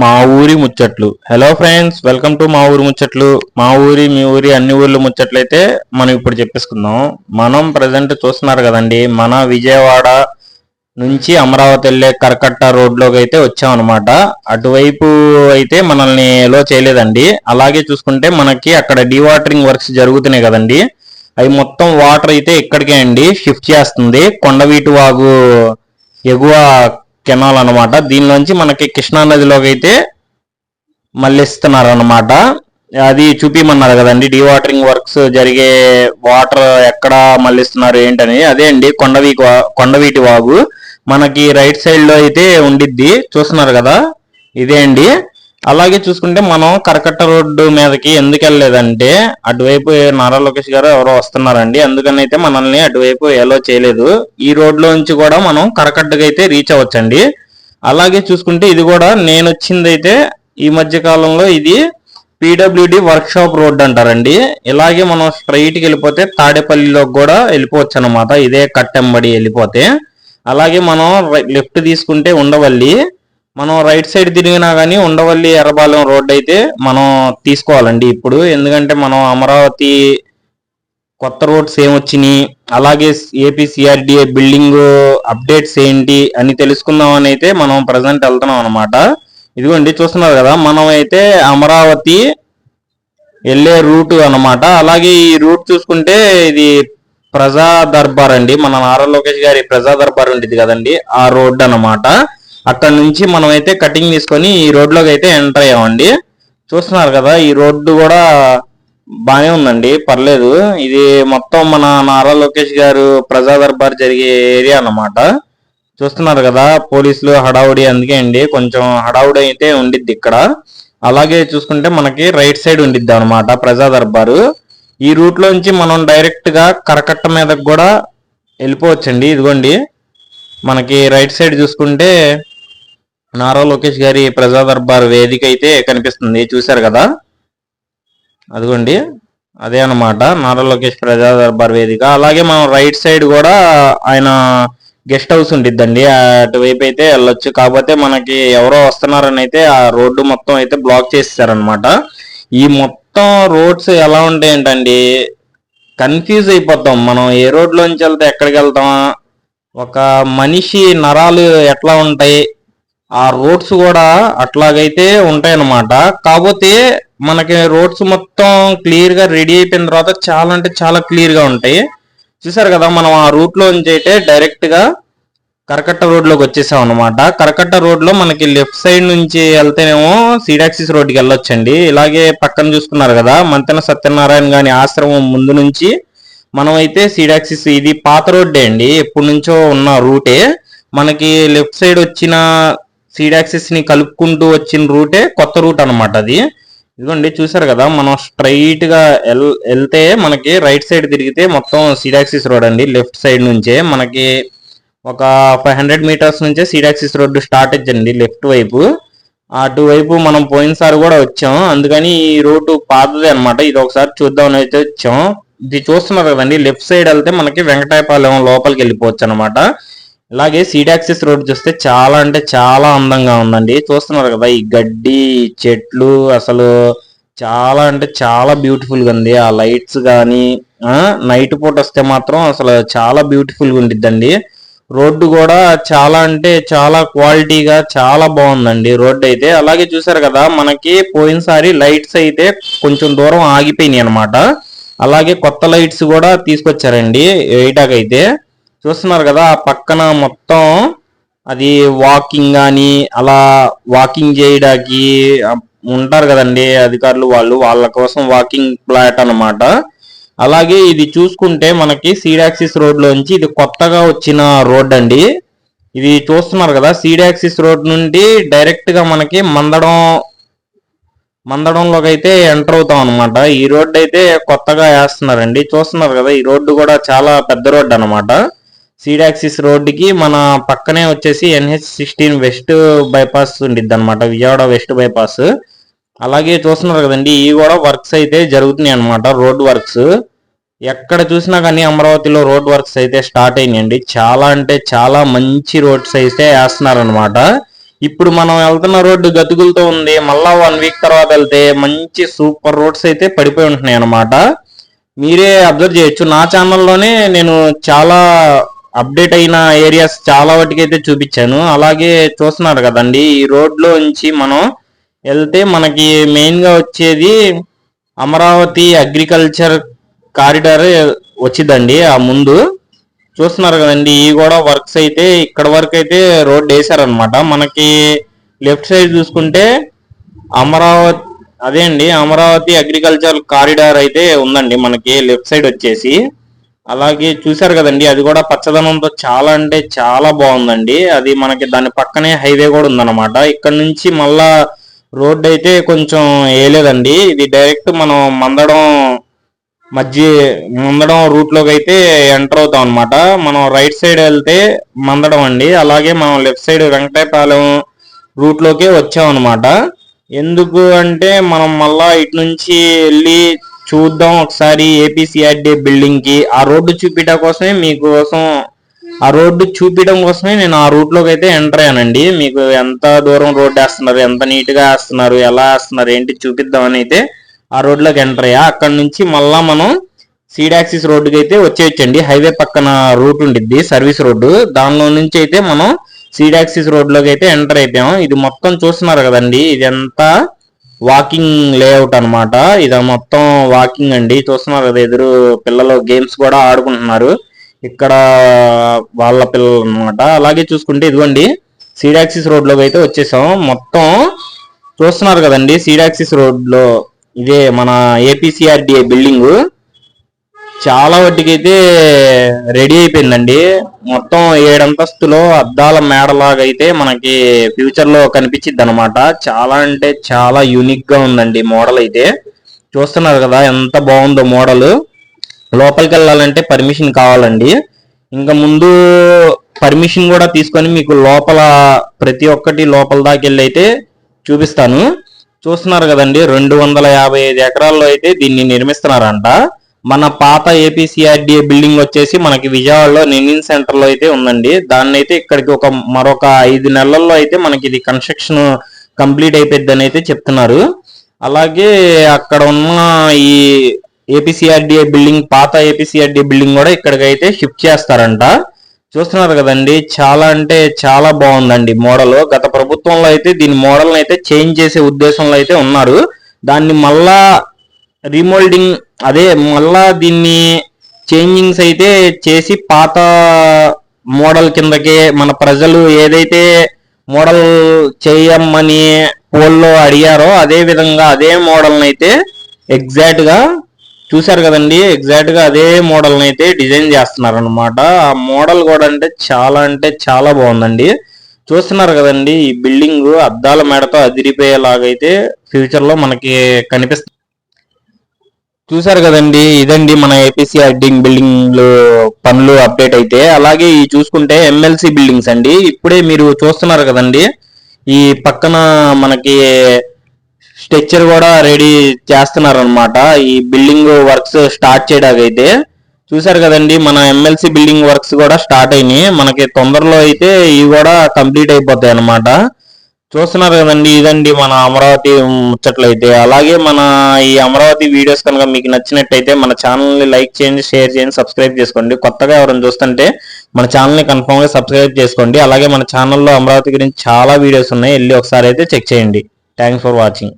మా ఊరి ముచ్చట్లు. హలో ఫ్రెండ్స్ వెల్కమ్ టు మా ఊరి ముచ్చట్లు. మా ఊరి మీ ఊరి అన్ని ఊర్లు ముచ్చట్లు అయితే మనం ఇప్పుడు చెప్పేసుకుందాం. మనం ప్రజెంట్ చూస్తున్నారు కదండి మన విజయవాడ నుంచి అమరావతి వెళ్ళే కరకట్ట రోడ్లోకి అయితే వచ్చామన్నమాట. అటువైపు అయితే మనల్ని ఎలో చేయలేదండి. అలాగే చూసుకుంటే మనకి అక్కడ డీవాటరింగ్ వర్క్స్ జరుగుతున్నాయి కదండి. అవి మొత్తం వాటర్ అయితే ఇక్కడికే అండి షిఫ్ట్ చేస్తుంది. కొండవీటి వాగు ఎగువ కెనాల్ అన్నమాట దీనిలోంచి మనకి కృష్ణా నదిలోకి అయితే మళ్ళిస్తున్నారు అన్నమాట అది చూపిమన్నారు కదండి. డీవాటరింగ్ వర్క్స్ జరిగే వాటర్ ఎక్కడ మళ్ళిస్తున్నారు ఏంటని. అదే అండి కొండవీ కొండవీటి వాగు. మనకి రైట్ సైడ్లో అయితే ఉండిద్ది. చూస్తున్నారు కదా? ఇదే అండి. అలాగే చూసుకుంటే మనం కరకట్ట రోడ్డు మీదకి ఎందుకు వెళ్ళలేదంటే అటువైపు నారా లోకేష్ గారు ఎవరో వస్తున్నారండి. అందుకని అయితే మనల్ని అటువైపు ఎలో చేయలేదు. ఈ రోడ్ నుంచి కూడా మనం కరకట్టకి అయితే రీచ్ అవ్వచ్చండి. అలాగే చూసుకుంటే ఇది కూడా నేను వచ్చింది అయితే ఈ మధ్య కాలంలో ఇది పీడబ్ల్యూడి వర్క్ షాప్ రోడ్ అంటారండి. ఇలాగే మనం స్ట్రైట్కి వెళ్ళిపోతే తాడేపల్లిలోకి కూడా వెళ్ళిపోవచ్చు అనమాట ఇదే కట్టెంబడి వెళ్ళిపోతే. అలాగే మనం లెఫ్ట్ తీసుకుంటే ఉండవల్లి. మనం రైట్ సైడ్ తిరిగినా కానీ ఉండవల్లి ఎర్రబాలెం రోడ్ అయితే మనం తీసుకోవాలండి ఇప్పుడు. ఎందుకంటే మనం అమరావతి కొత్త రోడ్స్ ఏమొచ్చినాయి అలాగే ఏపీ సిఆర్డిఏ బిల్డింగ్ అప్డేట్స్ ఏంటి అని తెలుసుకుందాం అని అయితే మనం ప్రజెంట్ వెళ్తున్నాం అనమాట ఇదిగోండి చూస్తున్నారు కదా మనం అయితే అమరావతి వెళ్ళే రూట్ అనమాట అలాగే ఈ రూట్ చూసుకుంటే ఇది ప్రజా దర్బార్ అండి. మన నారా లోకేష్ గారి ప్రజా దర్బార్ ఉండేది కదండి ఆ రోడ్ అనమాట అక్కడ నుంచి మనం అయితే కటింగ్ తీసుకొని ఈ రోడ్లోకి అయితే ఎంటర్ అయ్యామండి. చూస్తున్నారు కదా ఈ రోడ్డు కూడా బానే ఉందండి పర్లేదు. ఇది మొత్తం మన నారా లోకేష్ గారు ప్రజా దర్బార్ జరిగే ఏరియా అన్నమాట. చూస్తున్నారు కదా పోలీసులు హడావుడి అందుకే అండి కొంచెం హడావుడి అయితే ఉండిద్ది ఇక్కడ. అలాగే చూసుకుంటే మనకి రైట్ సైడ్ ఉండిద్ది అనమాట ప్రజా దర్బారు. ఈ రూట్ లోంచి మనం డైరెక్ట్గా కరకట్ట మీదకి కూడా వెళ్ళిపోవచ్చండి ఇదిగోండి. మనకి రైట్ సైడ్ చూసుకుంటే నారా లోకేష్ గారి ప్రజా దర్బార్ వేదిక అయితే కనిపిస్తుంది. చూశారు కదా? అదిగోండి. అదే అనమాట నారా లోకేష్ ప్రజా దర్బార్ వేదిక. అలాగే మనం రైట్ సైడ్ కూడా ఆయన గెస్ట్ హౌస్ ఉండిద్దండి. అటువైపు అయితే వెళ్ళొచ్చు. కాకపోతే మనకి ఎవరో వస్తున్నారని అయితే ఆ రోడ్డు మొత్తం అయితే బ్లాక్ చేసేసారనమాట ఈ మొత్తం రోడ్స్ ఎలా ఉంటాయంటండి కన్ఫ్యూజ్ అయిపోతాం. మనం ఏ రోడ్లోంచి వెళ్తే ఎక్కడికి వెళ్తామా? ఒక మనిషి నరాలు ఎట్లా ఉంటాయి? ఆ రోడ్స్ కూడా అట్లాగైతే ఉంటాయన్నమాట. కాకపోతే మనకి రోడ్స్ మొత్తం క్లియర్గా రెడీ అయిపోయిన తర్వాత చాలా అంటే చాలా క్లియర్గా ఉంటాయి. చూసారు కదా మనం ఆ రూట్లో నుంచి అయితే డైరెక్ట్గా కరకట్ట రోడ్లోకి వచ్చేసాం అనమాట కరకట్ట రోడ్లో మనకి లెఫ్ట్ సైడ్ నుంచి వెళ్తేనేమో సీడాక్సిస్ రోడ్కి వెళ్ళొచ్చండి. ఇలాగే పక్కన చూసుకున్నారు కదా మంతెన సత్యనారాయణ గాని ఆశ్రమం ముందు నుంచి మనమైతే సీడాక్సిస్ ఇది పాత రోడ్డే అండి. ఎప్పటి నుంచో ఉన్న రూటే. మనకి లెఫ్ట్ సైడ్ వచ్చిన సీడాక్సిస్ని కలుపుకుంటూ వచ్చిన రూటే కొత్త రూట్ అన్నమాట అది. ఇదిగోండి చూసారు కదా మనం స్ట్రైట్గా వెల్ వెళ్తే మనకి రైట్ సైడ్ తిరిగితే మొత్తం సీడాక్సిస్ రోడ్ అండి. లెఫ్ట్ సైడ్ నుంచే మనకి ఒక ఫైవ్ హండ్రెడ్ మీటర్స్ నుంచే సీడాక్సిస్ రోడ్డు స్టార్ట్ అయ్యింది లెఫ్ట్ వైపు. అటువైపు మనం పోయినసారి కూడా వచ్చాం. అందుకని ఈ రోడ్డు పాతది అనమాట ఇది ఒకసారి చూద్దామని అయితే వచ్చాం. ఇది చూస్తున్నారు కదండి లెఫ్ట్ సైడ్ వెళ్తే మనకి వెంకటాయపాలెం లోపలికి వెళ్ళిపోవచ్చు అనమాట అలాగే సీడాక్సిస్ రోడ్ చూస్తే చాలా అంటే చాలా అందంగా ఉందండి. చూస్తున్నారు కదా ఈ గడ్డి చెట్లు అసలు చాలా అంటే చాలా బ్యూటిఫుల్గా ఉంది. ఆ లైట్స్ కానీ నైట్ పూట వస్తే మాత్రం అసలు చాలా బ్యూటిఫుల్గా ఉండిద్దండి. రోడ్డు కూడా చాలా అంటే చాలా క్వాలిటీగా చాలా బాగుందండి రోడ్డు అయితే. అలాగే చూసారు కదా మనకి పోయినసారి లైట్స్ అయితే కొంచెం దూరం ఆగిపోయినాయి అనమాట అలాగే కొత్త లైట్స్ కూడా తీసుకొచ్చారండి ఎయిటాక్ అయితే చూస్తున్నారు కదా పక్కన మొత్తం అది వాకింగ్ కానీ అలా వాకింగ్ చేయడానికి ఉంటారు కదండి అధికారులు వాళ్ళు వాళ్ళ కోసం వాకింగ్ ప్లాట్ అన్నమాట. అలాగే ఇది చూసుకుంటే మనకి సీడాక్సిస్ రోడ్లోంచి ఇది కొత్తగా వచ్చిన రోడ్ అండి. ఇది చూస్తున్నారు కదా సీడాక్సిస్ రోడ్ నుండి డైరెక్ట్గా మనకి మందడం మందడంలోకి అయితే ఎంటర్ అవుతాం అనమాట ఈ రోడ్డు అయితే కొత్తగా వేస్తున్నారండి. చూస్తున్నారు కదా ఈ రోడ్డు కూడా చాలా పెద్ద రోడ్డు అనమాట సీడాక్సిస్ రోడ్డుకి మన పక్కనే వచ్చేసి ఎన్హెచ్ సిక్స్టీన్ వెస్ట్ బైపాస్ ఉండిద్ది అనమాట విజయవాడ వెస్ట్ బైపాస్. అలాగే చూస్తున్నారు కదండి ఇవి కూడా వర్క్స్ అయితే జరుగుతున్నాయి అనమాట రోడ్ వర్క్స్. ఎక్కడ చూసినా కానీ అమరావతిలో రోడ్ వర్క్స్ అయితే స్టార్ట్ అయినాయండి. చాలా అంటే చాలా మంచి రోడ్స్ అయితే వేస్తున్నారు అనమాట ఇప్పుడు మనం వెళ్తున్న రోడ్డు గతుకులతో ఉంది మళ్ళా వన్ వీక్ తర్వాత వెళ్తే మంచి సూపర్ రోడ్స్ అయితే పడిపోయి ఉంటున్నాయి అన్నమాట మీరే అబ్జర్వ్ చేయొచ్చు. నా ఛానల్లోనే నేను చాలా అప్డేట్ అయిన ఏరియాస్ చాలా వాటికి అయితే చూపించాను. అలాగే చూస్తున్నారు కదండి ఈ రోడ్లో నుంచి మనం వెళ్తే మనకి మెయిన్గా వచ్చేది అమరావతి అగ్రికల్చర్ కారిడార్ వచ్చిందండి ఆ ముందు. చూస్తున్నారు కదండి ఈ కూడా వర్క్స్ అయితే ఇక్కడ వరకు అయితే రోడ్ వేసారనమాట మనకి లెఫ్ట్ సైడ్ చూసుకుంటే అమరావతి అదే అండి అమరావతి అగ్రికల్చర్ కారిడార్ అయితే ఉందండి మనకి లెఫ్ట్ సైడ్ వచ్చేసి. అలాగే చూసారు కదండి అది కూడా పచ్చదనంతో చాలా అంటే చాలా బాగుందండి. అది మనకి దాని పక్కనే హైవే కూడా ఉందన్నమాట. ఇక్కడ నుంచి మళ్ళా రోడ్ అయితే కొంచెం వేయలేదండి. ఇది డైరెక్ట్ మనం మందడం మధ్య మందడం రూట్లోకి అయితే ఎంటర్ అవుతాం అనమాట మనం రైట్ సైడ్ వెళ్తే మందడం అండి. అలాగే మనం లెఫ్ట్ సైడ్ వెంకటాయపాలెం రూట్లోకే వచ్చాం అనమాట ఎందుకు అంటే మనం మళ్ళా ఇటు నుంచి వెళ్ళి చూద్దాం ఒకసారి ఏపీసీఆర్డీ బిల్డింగ్కి. ఆ రోడ్డు చూపించడం కోసమే మీకోసం ఆ రోడ్డు చూపించడం కోసమే నేను ఆ రూట్లోకి అయితే ఎంటర్ అయ్యానండి. మీకు ఎంత దూరం రోడ్డు వేస్తున్నారు ఎంత నీట్గా వేస్తున్నారు ఎలా వేస్తున్నారు ఏంటి చూపిద్దామని అయితే ఆ రోడ్లోకి ఎంటర్ అయ్యా. అక్కడ నుంచి మళ్ళా మనం సీడాక్సిస్ రోడ్డుకి అయితే వచ్చేయచ్చండి. హైవే పక్కన రూట్ ఉండిద్ది సర్వీస్ రోడ్డు. దానిలో నుంచి అయితే మనం సీడాక్సిస్ రోడ్లోకి అయితే ఎంటర్ అయిపోయాం. ఇది మొత్తం చూస్తున్నారు కదండి ఇదంతా వాకింగ్ లేఅవుట్ అన్నమాట. ఇది మొత్తం వాకింగ్ అండి. చూస్తున్నారు కదా ఎదురు పిల్లలు గేమ్స్ కూడా ఆడుకుంటున్నారు. ఇక్కడ వాళ్ళ పిల్లలు అన్నమాట. అలాగే చూసుకుంటే ఇదిగోండి సీడాక్సిస్ రోడ్లోకి అయితే వచ్చేసాం. మొత్తం చూస్తున్నారు కదండి సీడాక్సిస్ రోడ్లో ఇదే మన ఏపీసీఆర్డిఏ బిల్డింగ్ చాలా వాటికి అయితే రెడీ అయిపోయిందండి. మొత్తం ఏడంతస్తులో అద్దాల మేడలాగా అయితే మనకి ఫ్యూచర్లో కనిపించిద్ది అనమాట చాలా అంటే చాలా యూనిక్గా ఉందండి మోడల్ అయితే చూస్తున్నారు కదా ఎంత బాగుందో మోడల్. లోపలికి వెళ్ళాలంటే పర్మిషన్ కావాలండి. ఇంకా ముందు పర్మిషన్ కూడా తీసుకొని మీకు లోపల ప్రతి ఒక్కటి లోపల దాకా వెళ్ళి అయితే చూపిస్తాను. చూస్తున్నారు కదండి రెండు వందల యాభై ఐదు ఎకరాల్లో అయితే దీన్ని నిర్మిస్తున్నారంట. మన పాత ఏపీసీఆర్డీఏ బిల్డింగ్ వచ్చేసి మనకి విజయవాడలో నెనిన్ సెంటర్లో అయితే ఉందండి. దాన్ని అయితే ఇక్కడికి ఒక మరొక ఐదు నెలల్లో అయితే మనకి ఇది కన్స్ట్రక్షన్ కంప్లీట్ అయిపోద్దని అయితే చెప్తున్నారు. అలాగే అక్కడ ఉన్న ఈ ఏపీసీఆర్డీఏ బిల్డింగ్ పాత ఏపీసీఆర్డీఏ బిల్డింగ్ కూడా ఇక్కడికైతే షిఫ్ట్ చేస్తారంట. చూస్తున్నారు కదండి చాలా అంటే చాలా బాగుందండి మోడల్. గత ప్రభుత్వంలో అయితే దీని మోడల్ని అయితే చేంజ్ చేసే ఉద్దేశంలో అయితే ఉన్నారు. దాన్ని మళ్ళా రీమోల్డింగ్ అదే మళ్ళా దీన్ని చేంజింగ్స్ అయితే చేసి పాత మోడల్ కిందకే మన ప్రజలు ఏదైతే మోడల్ చేయమని పోల్లో అడిగారో అదే విధంగా అదే మోడల్ని అయితే ఎగ్జాక్ట్గా చూశారు కదండి. ఎగ్జాక్ట్గా అదే మోడల్ అయితే డిజైన్ చేస్తున్నారు అనమాట ఆ మోడల్ కూడా అంటే చాలా అంటే చాలా బాగుందండి. చూస్తున్నారు కదండి ఈ బిల్డింగ్ అద్దాల మేడతో అదిరిపోయేలాగైతే ఫ్యూచర్లో మనకి కనిపిస్తుంది చూసారు కదండి ఇదండి మన ఏపీసీ అడ్డింగ్ బిల్డింగ్ పనులు అప్డేట్ అయితే. అలాగే ఈ చూసుకుంటే ఎమ్మెల్సీ బిల్డింగ్స్ అండి. ఇప్పుడే మీరు చూస్తున్నారు కదండి ఈ పక్కన మనకి స్ట్రక్చర్ కూడా రెడీ చేస్తున్నారు అనమాట ఈ బిల్డింగ్ వర్క్స్ స్టార్ట్ చేయడానికైతే. చూసారు కదండి మన ఎమ్మెల్సీ బిల్డింగ్ వర్క్స్ కూడా స్టార్ట్ అయినాయి. మనకి తొందరలో అయితే ఇవి కూడా కంప్లీట్ అయిపోతాయి అనమాట చూస్తున్నారు కదండి ఇదండి మన అమరావతి ముచ్చట్లయితే. అలాగే మన ఈ అమరావతి వీడియోస్ కనుక మీకు నచ్చినట్టయితే మన ఛానల్ని లైక్ చేయండి షేర్ చేయండి సబ్స్క్రైబ్ చేసుకోండి. కొత్తగా ఎవరైనా చూస్తుంటే మన ఛానల్ని కన్ఫామ్గా సబ్స్క్రైబ్ చేసుకోండి. అలాగే మన ఛానల్లో అమరావతి గురించి చాలా వీడియోస్ ఉన్నాయి. వెళ్ళి ఒకసారి అయితే చెక్ చేయండి. Thanks for watching